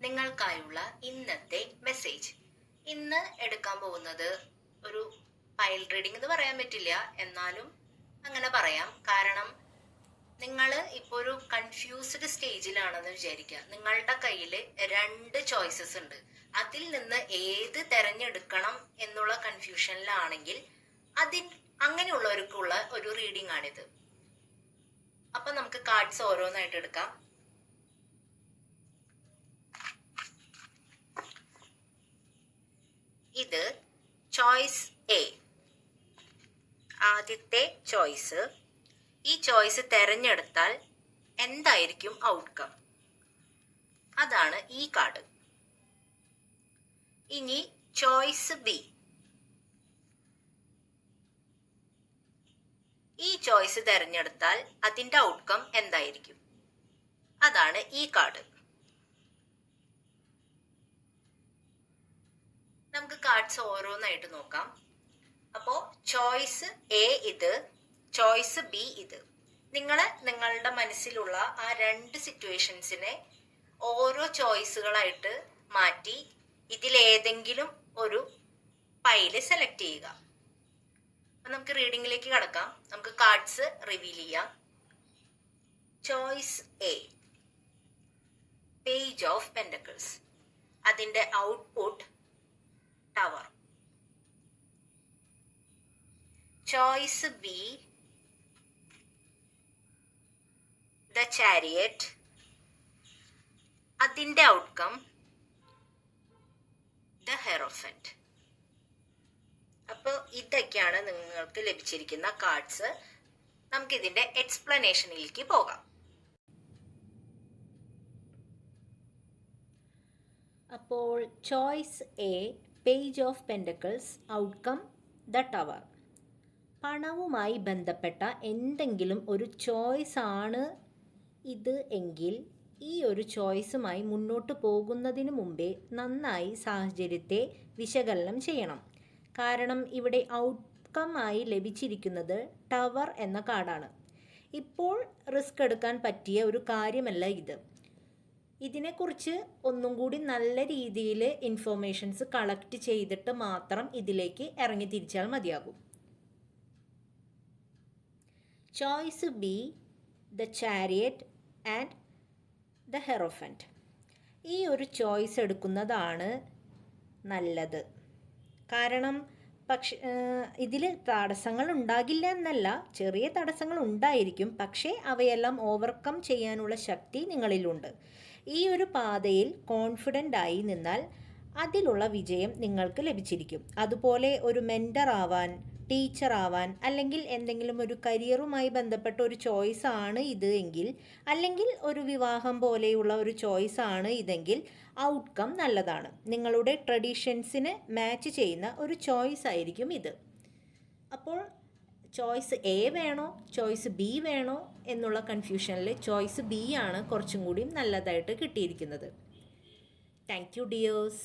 നിങ്ങൾക്കായുള്ള ഇന്നത്തെ മെസ്സേജ് ഇന്ന് എടുക്കാൻ പോകുന്നത് ഒരു പൈൽ റീഡിംഗ് എന്ന് പറയാൻ പറ്റില്ല. എന്നാലും അങ്ങനെ പറയാം. കാരണം നിങ്ങൾ ഇപ്പോൾ ഒരു കൺഫ്യൂസ്ഡ് സ്റ്റേജിലാണെന്ന് വിചാരിക്കുക. നിങ്ങളുടെ കയ്യിൽ രണ്ട് ചോയ്സസ് ഉണ്ട്. അതിൽ നിന്ന് ഏത് തിരഞ്ഞെടുക്കണം എന്നുള്ള കൺഫ്യൂഷനിലാണെങ്കിൽ അതിൽ അങ്ങനെയുള്ളവർക്കുള്ള ഒരു റീഡിംഗ് ആണിത്. അപ്പൊ നമുക്ക് കാർഡ്സ് ഓരോന്നായിട്ട് എടുക്കാം. ഇത് ചോയ്സ് എ. ആദ്യത്തെ ചോയ്സ്. ഈ ചോയ്സ് തെരഞ്ഞെടുത്താൽ എന്തായിരിക്കും ഔട്ട്കം അതാണ് ഈ കാർഡ്. ഇനി ചോയ്സ് ബി. ഈ ചോയ്സ് തെരഞ്ഞെടുത്താൽ അതിന്റെ ഔട്ട്കം എന്തായിരിക്കും? അതാണ് ഈ കാർഡ് നമുക്ക് കാർഡ്സ് ഓരോന്നായിട്ട് നോക്കാം. അപ്പോൾ ചോയ്സ് എ ഇത് ചോയ്സ് ബി ഇത്. നിങ്ങൾ നിങ്ങളുടെ മനസ്സിലുള്ള ആ രണ്ട് സിറ്റുവേഷൻസിനെ ഓരോ ചോയ്സുകളായിട്ട് മാറ്റി ഇതിലേതെങ്കിലും ഒരു പൈൽ സെലക്ട് ചെയ്യുക. അപ്പം നമുക്ക് റീഡിങ്ങിലേക്ക് കടക്കാം. നമുക്ക് കാർഡ്സ് റിവീൽ ചെയ്യാം. Choice A page of pentacles അതിന്റെ output tower choice B the chariot അതിന്റെ ഔട്ട്കം ദ ഹെറോഫന്റ് അപ്പോൾ ഇതൊക്കെയാണ് നിങ്ങൾക്ക് ലഭിച്ചിരിക്കുന്ന കാർഡ്സ് നമുക്ക് ഇതിന്റെ എക്സ്പ്ലനേഷനിലേക്ക് പോകാം. അപ്പോൾ choice A page of pentacles outcome the tower പണവുമായി ബന്ധപ്പെട്ട എന്തെങ്കിലും ഒരു ചോയ്സ് ആണ് ഇത് എങ്കിൽ ഈ ഒരു ചോയ്സുമായി മുന്നോട്ട് പോകുന്നതിന് മുമ്പേ നന്നായി സാഹചര്യത്തെ വിശകലനം ചെയ്യണം. കാരണം ഇവിടെ ഔട്ട്കമായി ലഭിച്ചിരിക്കുന്നത് ടവർ എന്ന കാർഡാണ്. ഇപ്പോൾ റിസ്ക് എടുക്കാൻ പറ്റിയ ഒരു കാര്യമല്ല ഇത്. ഇതിനെക്കുറിച്ച് ഒന്നും കൂടി നല്ല രീതിയിൽ ഇൻഫോർമേഷൻസ് കളക്ട് ചെയ്തിട്ട് മാത്രം ഇതിലേക്ക് ഇറങ്ങി തിരിച്ചാൽ മതിയാകും. Choice B the chariot and the hierophant ഈ ഒരു ചോയ്സ് എടുക്കുന്നതാണ് നല്ലത്. കാരണം പക്ഷെ ഇതിൽ തടസ്സങ്ങൾ ഉണ്ടാകില്ല എന്നല്ല ചെറിയ തടസ്സങ്ങൾ ഉണ്ടായിരിക്കും പക്ഷേ അവയെല്ലാം ഓവർകം ചെയ്യാനുള്ള ശക്തി നിങ്ങളിലുണ്ട്. ഈ ഒരു പാതയിൽ കോൺഫിഡന്റ് ആയി നിന്നാൽ അതിലുള്ള വിജയം നിങ്ങൾക്ക് ലഭിച്ചിരിക്കും. അതുപോലെ ഒരു മെന്റർ ആവാൻ ടീച്ചർ ആവാൻ അല്ലെങ്കിൽ എന്തെങ്കിലും ഒരു കരിയറുമായി ബന്ധപ്പെട്ട ഒരു ചോയ്സ് ആണ് ഇത് എങ്കിൽ അല്ലെങ്കിൽ ഒരു വിവാഹം പോലെയുള്ള ഒരു ചോയ്സ് ആണ് ഇതെങ്കിൽ ഔട്ട്കം നല്ലതാണ്. നിങ്ങളുടെ ട്രഡീഷൻസിന് മാച്ച് ചെയ്യുന്ന ഒരു ചോയ്സ് ആയിരിക്കും ഇത്. അപ്പോൾ ചോയ്സ് എ വേണോ ചോയ്സ് ബി വേണോ എന്നുള്ള കൺഫ്യൂഷനിൽ ചോയ്സ് ബി ആണ് കുറച്ചും കൂടി നല്ലതായിട്ട് കിട്ടിയിരിക്കുന്നത്. Thank you dears